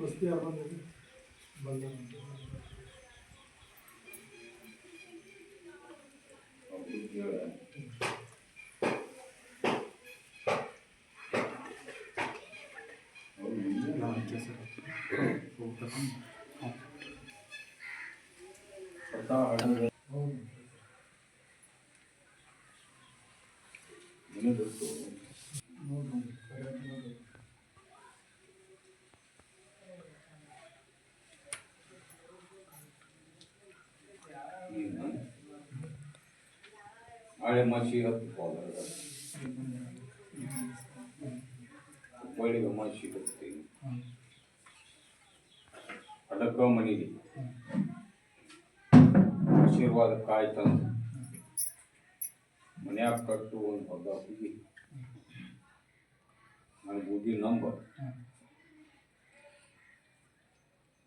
ವಸ್ತಿ ಯಾರು ಬಂದಿದೆ ಬಂದ ಹೌದು ನೋಡ್ರಿ ಕರೆಕ್ಟ್ ನೋಡ್ರಿ ಹಳೆ ಮಸಿ ಹತ್ತು ಹೋದಾಗ ಒಳ್ಳೆಗೆ ಮಸಿ ಹಾಂ ಅಡಕ ಮನಿಗೆ ಆಶೀರ್ವಾದ ಕಾಯಿ ತಂದು ಮನ್ಯಾಗ ಕಟ್ಟು ಒಂದು ಹೊಗ ಹುಗಿ ನನ್ನ ಬುದ್ಧಿ ನಂಬರ್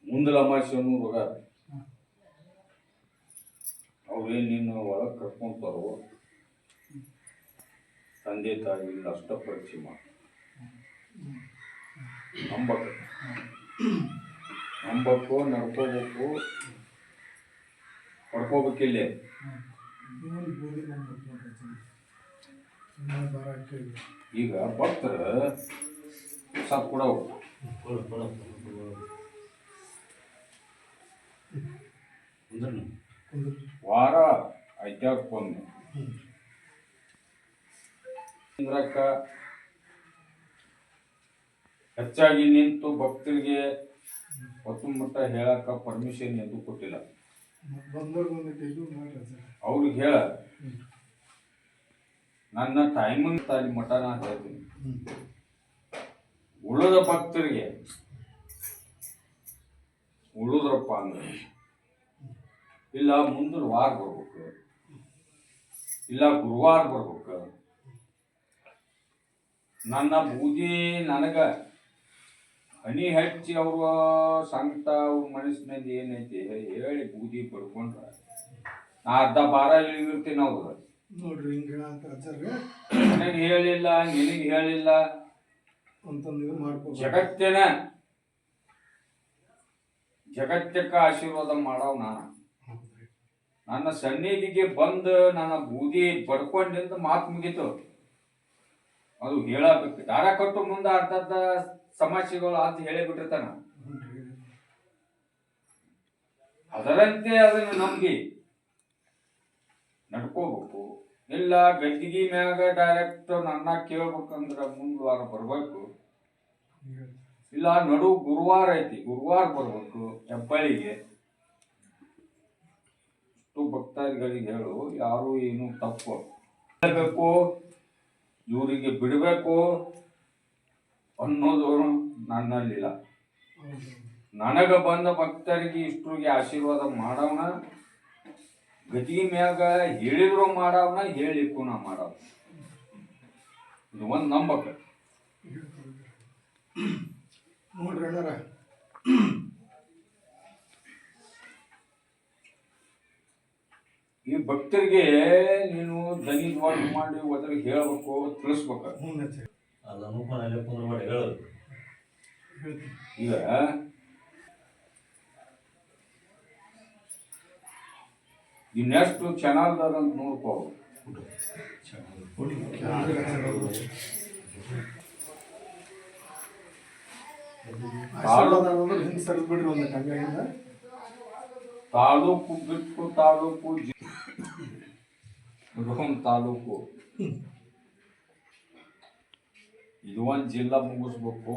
ಮುಂದಲ ಅಮಾಸ್ಯನು ರೋಗ ಹಾಂ ಅವ್ರೇನು ನಿನ್ನ ಒಳಗೆ ಕರ್ಕೊಂತಾರೋ ತಂದೆ ತಾಯಿ ಇಲ್ಲ ಅಷ್ಟ ಪರೀಕ್ಷೆ ಮಾಡಿ ನಂಬಕ್ಕೆ ನಂಬಕ್ಕೋ ನಡ್ಕೋಬೇಕು. ಪಡ್ಕೋಬೇಕಿಲ್ಲೇ ಹಾಂ ಇನ್ನೊಂದು ಗೋಧಿ ಬಂದ್ಬಿಟ್ಟು ನೋಡ್ರಿ ಚೆನ್ನಾಗಿ ಇನ್ನೊಂದು ಬರ ಕೇಳಿ ಈಗ ಭಕ್ತರ ಸಾಕು ಕೂಡ ವಾರ ಐತ್ಯಾಕೊಂದು ಹ್ಞೂ ಇಂದ್ರಕ್ಕ ಹೆಚ್ಚಾಗಿ ನಿಂತು ಭಕ್ತರಿಗೆ ಹೊತ್ತು ಮಟ್ಟ ಹೇಳಕ್ಕ ಪರ್ಮಿಷನ್ ಎಂದು ಕೊಟ್ಟಿಲ್ಲ. ಅವ್ರಿಗೆ ಹೇಳ. ನನ್ನ ಟೈಮಿಂಗ್ ತಾಯಿ ಮಠ ಹೇಳ್ತೀನಿ. ಉಳಿದ ಭಕ್ತರಿಗೆ ಉಳಿದ್ರಪ್ಪ ಅಂದ್ರೆ ಇಲ್ಲ ಮುಂದಿನ ವಾರ ಬರ್ಬೇಕು. ಇಲ್ಲ ಗುರುವಾರ ಬರ್ಬೇಕು. ನನ್ನ ಬೂದಿ ನನಗ ಹನಿ ಹಚ್ಚಿ ಅವರು ಸಂಕಟ ಅವ್ರ ಮನಸ್ಸಿನಲ್ಲಿ ಏನೈತಿ? ಹೇಳಿ ಬೂದಿ ಪಡ್ಕೊಂಡ್ರ. ನಾ ಅರ್ಧ ಬಾರ ಇಳಿದಿರ್ತೀನಿ ಅವ್ರು. ನೋಡ್ರಿ ಹಿಂಗೆ ನನಗೆ ಹೇಳಿಲ್ಲ ನಿನಗೆ ಹೇಳಿಲ್ಲ. ಅಂತಂದು ಇದು ಮಾಡ್ಕೋಬೇಕು ಜಗತ್ತಿನ. ಜಗತ್ತಕ್ಕ ಆಶೀರ್ವಾದ ಮಾಡವ್ ನಾನು. ನನ್ನ ಸನ್ನಿಧಿಗೆ ಬಂದು ನನ್ನ ಬೂದಿ ಬಡ್ಕೊಂಡಿಂದ ಮಾತು ಮುಗೀತು. ಅದು ಹೇಳಬೇಕು ದಾರ ಕೊಟ್ಟು ಮುಂದೆ ಅರ್ಧದ ಸಮಸ್ಯೆಗಳು ಅಂತ ಹೇಳಿ ಬಿಟ್ಟಿರ್ತಾನ ಅದರಂತೆ ಅದನ್ನು ನಂಬಿ ನಡ್ಕೋಬೇಕು. ಇಲ್ಲ ಗದ್ದಿಗೆ ಮ್ಯಾಗ ಡೈರೆಕ್ಟ್ ನನ್ನ ಕೇಳ್ಬೇಕಂದ್ರೆ ಮುಂದುವಾರ ಬರ್ಬೇಕು. ಇಲ್ಲ ನಡು ಗುರುವಾರ ಐತಿ, ಗುರುವಾರ ಬರ್ಬೇಕು ಹೆಬ್ಬಳ್ಳಿಗೆ. ಭಕ್ತಾದಿಗಳಿಗೆ ಹೇಳು, ಯಾರು ಏನು ತಪ್ಪು. ಹೇಳಬೇಕು. ಇವರಿಗೆ ಬಿಡಬೇಕು ಅನ್ನೋದು ನನ್ನಲ್ಲಿಲ್ಲ. ನನಗೆ ಬಂದ ಭಕ್ತರಿಗೆ ಇಷ್ಟರಿಗೆ ಆಶೀರ್ವಾದ ಮಾಡವನ, ಗತಿ ಮ್ಯಾಗ ಹೇಳಿದ್ರು ಮಾಡವನ, ಹೇಳಿಕ್ಕೂ ನಾ ಮಾಡವ ಇದು ಒಂದು ನಂಬಕ. ನೋಡ್ರಿ ಈ ಭಕ್ತರಿಗೆ ನೀನು ದ್ವಾರ ಮಾಡಿ ಒದರಿಗೆ ಹೇಳ್ಬೇಕು ತಿಳಿಸ್ಬೇಕು. ಅಲ್ಲ ಅನುಪನಲ್ಲಿ ಕುಂದ್ರ ಮಾಡಿ ಹೇಳೋದು. ಈಗ ಇನ್ನೆಷ್ಟು ಚಾನಲ್ದಾರ ಅಂತ ನೋಡ್ಕೋ. ಹಿಂಗೆ ಒಂದು ತಾಲೂಕು ಬಿಟ್ಟು ತಾಲೂಕು ಜಿ- ರೋಮ್ ತಾಲೂಕು ಇದು ಒಂದು ಜಿಲ್ಲಾ ಮುಗಿಸ್ಬೇಕು.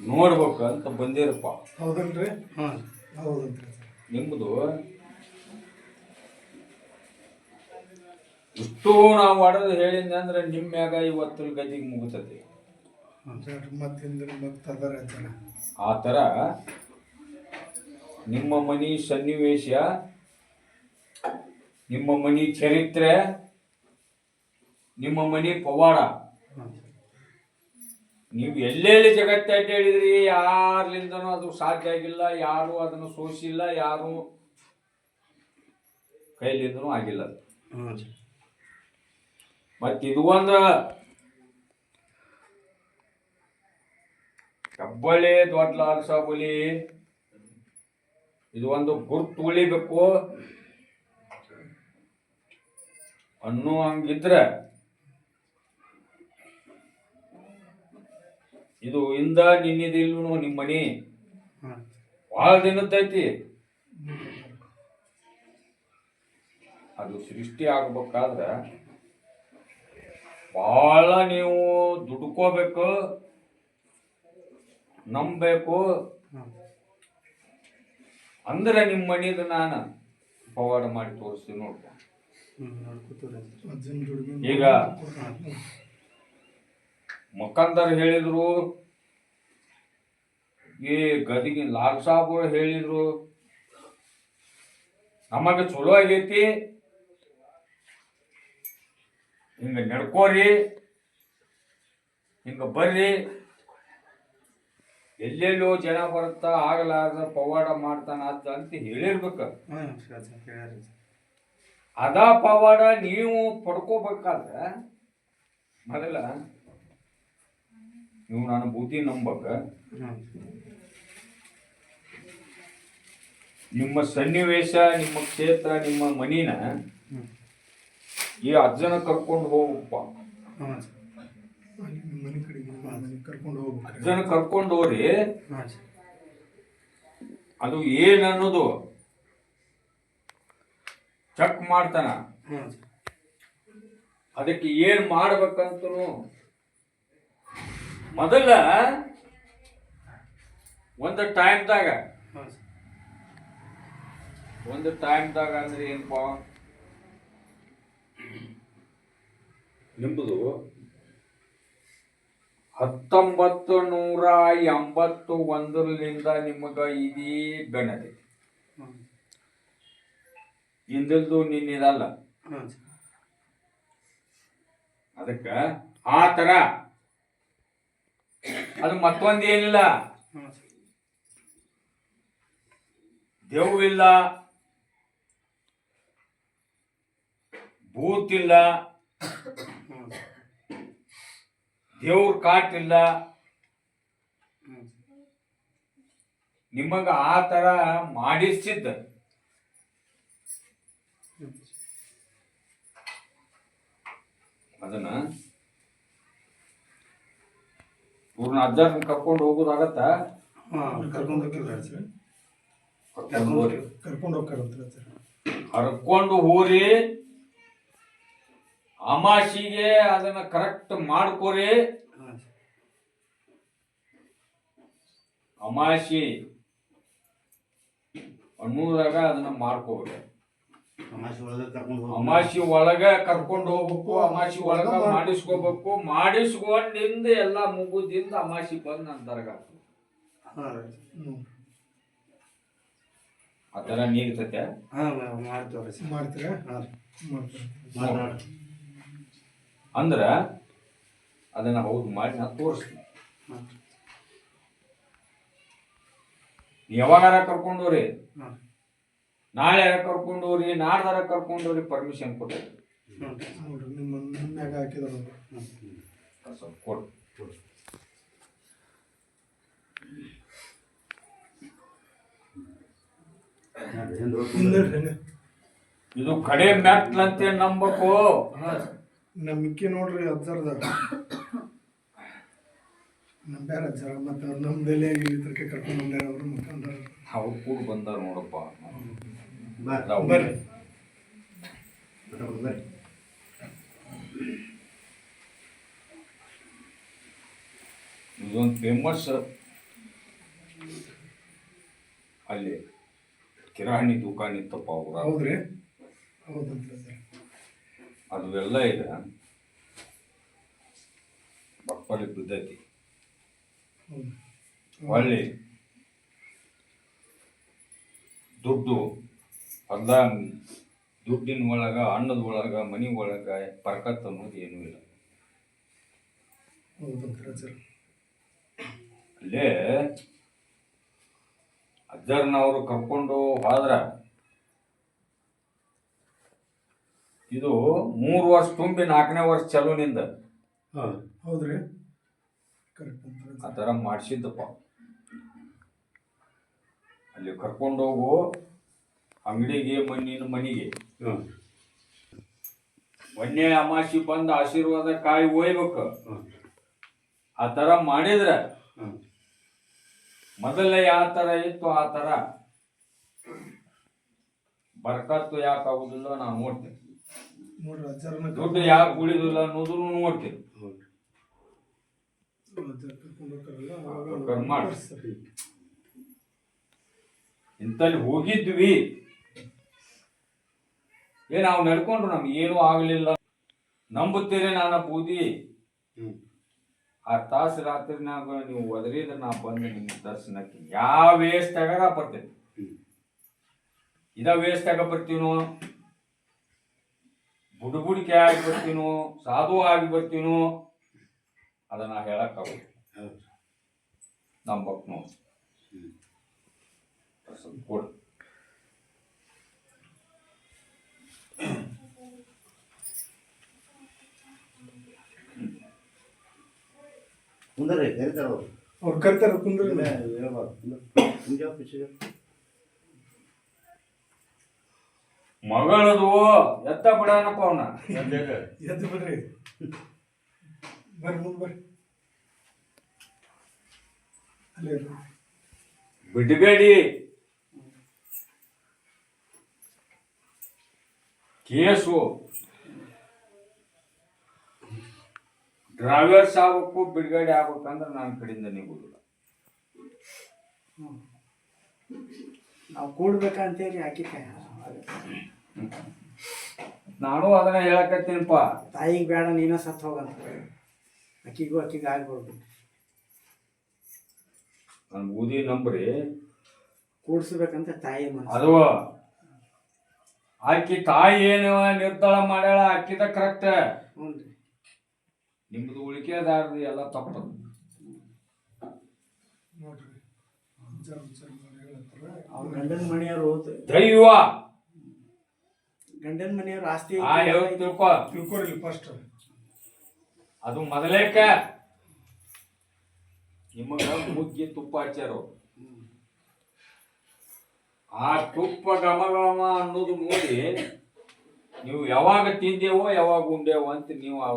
ನೋಡ್ಬೇಕು ಅಂತ ಬಂದಿರಪ್ಪ. ಹೌದನ್ರಿ? ಹಾಂ. ನಿಮ್ಮದು ಇಷ್ಟು ನಾವು ಹೊಡೆದು ಹೇಳಿದ್ದೆ ಅಂದ್ರೆ ನಿಮ್ಮ ಮ್ಯಾಗ ಇವತ್ತು ಗದಿಗೆ ಜನ ಆ ಥರ ನಿಮ್ಮ ಮನಿ ಸನ್ನಿವೇಶ ನಿಮ್ಮ ಮನಿ ಚರಿತ್ರೆ ನಿಮ್ಮ ಮನಿ ಪವಾಡ. ನೀವು ಎಲ್ಲೆಲ್ಲಿ ಜಗತ್ತ ಹೇಳಿದ್ರಿ? ಯಾರ್ಲಿಂದನೂ ಅದು ಸಾಧ್ಯ ಆಗಿಲ್ಲ ಯಾರು ಅದನ್ನು ಸೋಸಿಲ್ಲ ಯಾರು ಕೈಲಿಂದನೂ ಆಗಿಲ್ಲ ಸರ್ ಇದು ಒಂದು ಕಬ್ಬಳ್ಳಿ ದೊಡ್ಡ ಲಾಲ್ ಸಾಬುಲಿ ಇದು ಒಂದು ಗುರ್ತು ಉಳಿಬೇಕು. ಅನ್ನೋ ಹಂಗಿದ್ರೆ ಇದು ಇಂದ ನಿನ್ನಿದಿಲ್ವನು ನಿಮ್ಮ ಮನಿ ಬಹಳ ಭಾಳ ದಿನದೈತಿ ಅದು ಸೃಷ್ಟಿ ಆಗ್ಬೇಕಾದ್ರೆ ಭಾಳ ನೀವು ದುಡ್ಕೋಬೇಕು ನಂಬಬೇಕು. ಅಂದ್ರೆ ನಿಮ್ಮ ಮನಿದು ನಾನು ಪವಾಡ ಮಾಡಿ ತೋರಿಸ್ತೀನಿ ನೋಡ್ಕೊ ಈಗ ಮುಖಂದರ್ ಹೇಳಿದ್ರು, ಈ ಗದಿಗೆ ಲಾಲ್ ಸಾಬ್ರು ಹೇಳಿದ್ರು, ನಮಗೆ ಚಲೋ ಆಗೈತಿ, ಹಿಂಗ ನಡ್ಕೋರಿ, ಹಿಂಗ ಬರ್ರಿ, ಎಲ್ಲೆಲ್ಲೋ ಜನ ಬರುತ್ತಾ, ಆಗಲಾರ್ದ ಪವಾಡ ಮಾಡ್ತಾನ ಅಂತ ಹೇಳಿರ್ಬೇಕು ಹಾಂ ಸರ್ ಸರ್ ಹೇಳ್ಯಾರಿ ಸರ್ ಅದ ಪವಾಡ ನೀವು ಪಡ್ಕೋಬೇಕಾದ್ರೆ ಮೊದಲ ನೀವು ನಾನು ಬುದ್ಧಿ ನಂಬಕ ನಿಮ್ಮ ಸನ್ನಿವೇಶ ನಿಮ್ಮ ಕ್ಷೇತ್ರ ನಿಮ್ಮ ಮನಿನ ಈ ಅಜ್ಜನ ಕರ್ಕೊಂಡು ಹೋಗಪ್ಪ ಅಜ್ಜನ ಕರ್ಕೊಂಡು ಹೋಗ್ರಿ. ಅದು ಏನನ್ನೋದು ಅನ್ನೋದು ಚೆಕ್ ಮಾಡ್ತಾನ. ಅದಕ್ಕೆ ಏನ್ ಮಾಡ್ಬೇಕಂತ ಮೊದಲ ಒಂದು ಟೈಮ್ದಾಗ ಒಂದು ಟೈಮ್ದಾಗ ಅಂದ್ರೆ ಏನಪ್ಪ ನಿಮ್ಮದು ಹತ್ತೊಂಬತ್ತು ನೂರ ಎಂಬತ್ತು ಒಂದರಿಂದ ನಿಮಗ ಇದೀ ಗಣತಿ ಹಾಂ ಇಂದಿಲ್ದು ನಿನ್ನಿದಲ್ಲ ಹಾಂ ಅದಕ್ಕ ಆ ತರ. ಅದು ಮತ್ತೊಂದು ಏನಿಲ್ಲ. ದೇವಿಲ್ಲ ದೇವ್ ಇಲ್ಲ. ಭೂತ್ ಇಲ್ಲ. ಹಾಂ ಸರ್ ದೇವ್ರ ಕಾಟಿಲ್ಲ ನಿಮಗ ಆ ತರ ಮಾಡಿಸಿದ್ದ ಅದನ್ನ ಇವ್ರನ್ನ ಅಜ್ಜ ಕರ್ಕೊಂಡು ಹೋಗೋದಾಗತ್ತ? ಕರ್ಕೊಂಡು ಹೋಗಿಲ್ಲ ಸರ್ ಕರ್ಕೊಂಡು ಹೋಗ್ರಿ. ಕರ್ಕೊಂಡು ಹೋಗ್ತಾರಂತ್ರ ಸರ್ ಹರ್ಕೊಂಡು ಹೋರಿ ಅಮಾಸಿಗೆ ಅದನ್ನ ಕರೆಕ್ಟ್ ಮಾಡ್ಕೋರಿ. ಅಮಾಶಿ ಅನ್ನೋದಾಗ ಅದನ್ನ ಮಾಡ್ಕೋಬೇಕು ಅಮಾಸಿ ಒಳಗೆ ಕರ್ಕೊಂಡು ಹೋಗಿ ಅಮಾಸಿ ಒಳಗ ಕರ್ಕೊಂಡು ಹೋಗ್ಬೇಕು ಅಮಾಸಿ ಒಳಗ ಮಾಡಿಸ್ಕೋಬೇಕು. ಮಾಡಿಸ್ಕೊಂಡಿಂದ ಎಲ್ಲ ಮುಗುದಿಂದ ಅಮಾಸಿ ಬಂದ್ ನನ್ನ ದರ್ಗ. ಹಾಂ ರೀ. ಹ್ಞೂ ಆ ಥರ ನೀಗ್ತತೆ ಹಾಂ ಮಾಡ್ತೇವೆ ಹಾಂ ರೀ. ಮಾಡ್ತಾರೆ? ಅಂದ್ರ ಅದನ್ನ ಹೌದು ಮಾಡಿ ನಾ ತೋರಿಸ್ತೀನಿ. ಯಾವಾಗಾರ ಕರ್ಕೊಂಡೋರಿ ಹಾಂ. ನಾಳೆ ಯಾರ ಕರ್ಕೊಂಡು ಹೋಗ್ರಿ ನಾಡ್ದಾರ ಕರ್ಕೊಂಡು ಹೋಗ್ರಿ ಪರ್ಮಿಷನ್ ಕೊಟ್ಟು ಇದು ಕಡೆ ಮೆಟ್ಲಂತೆ ನಂಬಕು. ನಮ್ಗೆ ಮಿಕ್ಕಿ ನೋಡ್ರಿ ಅಜ್ಜರ್ದ ನಮ್ಮ ಬೇರೆ ಅಜ್ಜರ ಮತ್ತೆ ನಮ್ದೆಲ್ಲೇ ಇಲ್ಲಿ ತರಕೆ ಕರ್ಕೊಂಡು ಬಂದಾರ ಅವರು ಮುಖಂಡರು ಅವ್ರು. ಕೂಡ ಬಂದಾರ ನೋಡಪ್ಪ. ನಾವು- ಬರ್ರಿ ಬರ್ರಿ ಇದೊಂದು ಫೇಮಸ್ ಅಲ್ಲಿ ಕಿರಾಣಿ ದುಕಾನ್ ಇತ್ತಪ್ಪ ಅವ್ರ. ಹೌದ್ರಿ? ಅದು ಎಲ್ಲ ಇದೆ. ಬಪ್ಪಲಿ ಬಿದ್ದೈತಿ ಅಲ್ಲಿ ಹೊಳ್ಳಿ ದುಡ್ಡು ಅಲ್ಲ ದುಡ್ಡಿನ ಒಳಗ ಅನ್ನದ ಒಳಗ ಮನಿ ಒಳಗ ಪರಕತ್ ಅನ್ನೋದು ಏನೂ ಇಲ್ಲ. ಅಲ್ಲೇ ಅಜ್ಜರ್ನವರು ಕರ್ಕೊಂಡು ಹೋದ್ರ ಇದು ಮೂರು ವರ್ಷ ತುಂಬಿ ನಾಲ್ಕನೇ ವರ್ಷ ಚಲುನಿಂದ ಹೌದು ಹೌದ್ರಿ. ಆ ಥರ ಮಾಡಿಸಿದ್ದಪ್ಪ. ಅಲ್ಲಿ ಕರ್ಕೊಂಡೋಗು ಹೋಗು. ಅಂಗಡಿಗೆ ಮಣ್ಣಿನ ಮನೆಗೆ. ಮೊನ್ನೆ ಒಂದೇ ಅಮಾಸಿ ಬಂದು ಆಶೀರ್ವಾದ ಕಾಯಿ ಒಯ್ಬೇಕು. ಆ ಥರ ಮಾಡಿದ್ರೆ ಹ್ಞೂ ಮೊದಲೇ ಯಾವ ಥರ ಇತ್ತು ಆ ಥರ ಬರ್ಕತ್ತು ಯಾಕೆ ಆಗುದಿಲ್ಲ ನಾನು ನೋಡ್ತೀನಿ. ನೋಡ್ರಿ ಅಜ್ಜಾರನ್ನ ದುಡ್ಡು ಯಾಕೆ ಉಳಿದಿಲ್ಲ ಅನ್ನೋದನ್ನು ನೋಡ್ತೀನಿ. ಹೌದು ಅಜ್ಜಾರ್ ಕರ್ಕೊಂಡು ಹೋಗ್ತಾರಲ್ಲ ಕರ್ಕೊಂಡ್ ಮಾಡು. ಅವಾಗ ಸರ್ ಇಂತಲ್ಲಿ ಹೋಗಿದ್ವಿ. ಏ ನಾವು ನಡ್ಕೊಂಡ್ರು ನಮ್ಗೆ ಏನೂ ಆಗಲಿಲ್ಲ. ನಂಬುತ್ತೀರಿ ನಾನು ಬೂದಿ? ಆ ತಾಸು ರಾತ್ರಿನಾಗ ನೀವು ಒದರಿದ್ರೆ ನಾ ಬಂದು ನಿಮ್ಮ ದರ್ಶನಕ್ಕೆ ಯಾವ ವೇಸ್ಟ್ ನಾ ಬರ್ತೇನೆ. ಇದ ಆಗ ಬರ್ತೀನೋ? ಬುಡುಬುಡಿಕೆ ಆಗಿ ಬರ್ತೀನೋ? ಸಾಧು ಆಗಿ ಬರ್ತೀನೋ? ಅದನ್ನ ಹೇಳಕ್ ನಮ್ಮ ನೋಡಿ ಕೊಡು. ಕುಂದ್ರಿ ಕರಿತಾರ ಅವ್ರು ಅವ್ರು ಕರಿತಾರ ಕುಂದ್ರಿ. ಇಲ್ಲ ಹೇಳ್ಬಾರ್ದು. ಕುಂದ್ರ ಮುಂಜಾನೆ ಪಿಚ್ಚಿಗೆ ಮಗಳದು ಎತ್ತ ಬಿಡನಪ್ಪ ಅವನ. ಎದ್ದು ಬಿಡ್ರಿ. ಬರ್ರಿ ಮುಂದೆ ಬರ್ರಿ. ಅಲ್ಲೇ ಕೇಸು. ಡ್ರೈವರ್ಸ್ ಸಾಬಕ್ಕೂ ಬಿಡುಗಡೆ ಆಗ್ಬೇಕಂದ್ರೆ ನನ್ನ ಕಡೆಯಿಂದ ನಿಗುದಿಲ್ಲ ನಾವು ಕೂಡ್ಬೇಕಂತೇಳಿ ಆಕಿ ನಾನು ಅದನ್ನ ಹೇಳಕತ್ತೀನಪ್ಪ. ತಾಯಿಗೆ ಬೇಡ ನೀನ ಸತ್ತು ಹೋಗಂತ. ಅಕ್ಕಿಗೂ ಅಕ್ಕಿಗೆ ಆಗ್ಬಾರ್ದು. ನನ್ನ ಬೂದಿ ನಂಬ್ರಿ. ಕೂಡ್ಸ್ಬೇಕಂತ ತಾಯಿ ಮನಸ್ಸು. ಅದು ಆಕಿ ತಾಯಿ ಏನು ನಿರ್ಧಾರ ಮಾಡ್ಯಾಳ ಆಕಿದ ಕರೆಕ್ಟ್ ಹ್ಞೂ ರೀ. ನಿಮ್ದು ಉಳಿಕೆದಾರದು ಎಲ್ಲ ತಪ್ಪದು ನೋಡ್ರಿ. ಅಜ್ಜಾರ್ ವಿಚಾರ ಮಾಡಿ ಹೇಳತ್ತಾರ. ಅವ್ರ ಗಂಡನ ಮನೆಯವರು ದೈವ. ಗಂಡನ ಮನೆಯವ್ರ ಆಸ್ತಿ ಆ ತಿಳ್ಕೊ. ತಿಳ್ಕೊರಿ ಫಸ್ಟ್ ಅದು ಮೊದಲೇಕ. ನಿಮಗ ಮುಗ್ಗಿ ತುಪ್ಪ ಹಚ್ಚಾರು ಆ ತುಪ್ಪ ಗಮ ಘಮ ಅನ್ನೋದು ನೋಡಿ ನೀವು ಯಾವಾಗ ತಿಂದೇವೋ ಯಾವಾಗ ಉಂಡೇವೋ ಅಂತ ನೀವು ಆ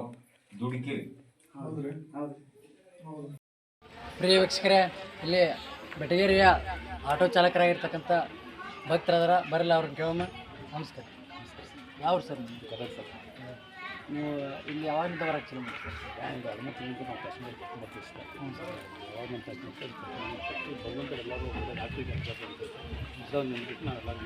ದುಡುಕಿರಿ. ಹೌದ್ರಿ. ಹೌದು ಹೌದು. ಪ್ರಿಯ ವೀಕ್ಷಕರೇ ಇಲ್ಲಿ ಬೆಟಗೇರಿಯ ಆಟೋ ಚಾಲಕರಾಗಿರ್ತಕ್ಕಂಥ ಭಕ್ತರದರ ಬರಲ್ಲ ಅವ್ರನ್ನ ಕೇಳೋಣ. ನಮಸ್ಕಾರ. ಯಾವ ಸರ್? ಗದಗ ಸರ್. ನೀವು ಇಲ್ಲಿ ಯಾವಾಗಿಂದ ಬರೋಕ್ಕೆ ಚಾಲು ಮಾಡ್ತೀರಿ ಬ್ಯಾಂಕ್ ಅದನ್ನು ತಿಳಿದು ನಾವು ಕಷ್ಟ ಮಾಡ್ತೀವಿ ಗೌರ್ಮೆಂಟ್ ಭಗವಂತ ಎಲ್ಲರೂ ಡಾಕ್ಟ್ರಿಗೆ ಕೆಲಸ ನಾವು ಎಲ್ಲರೂ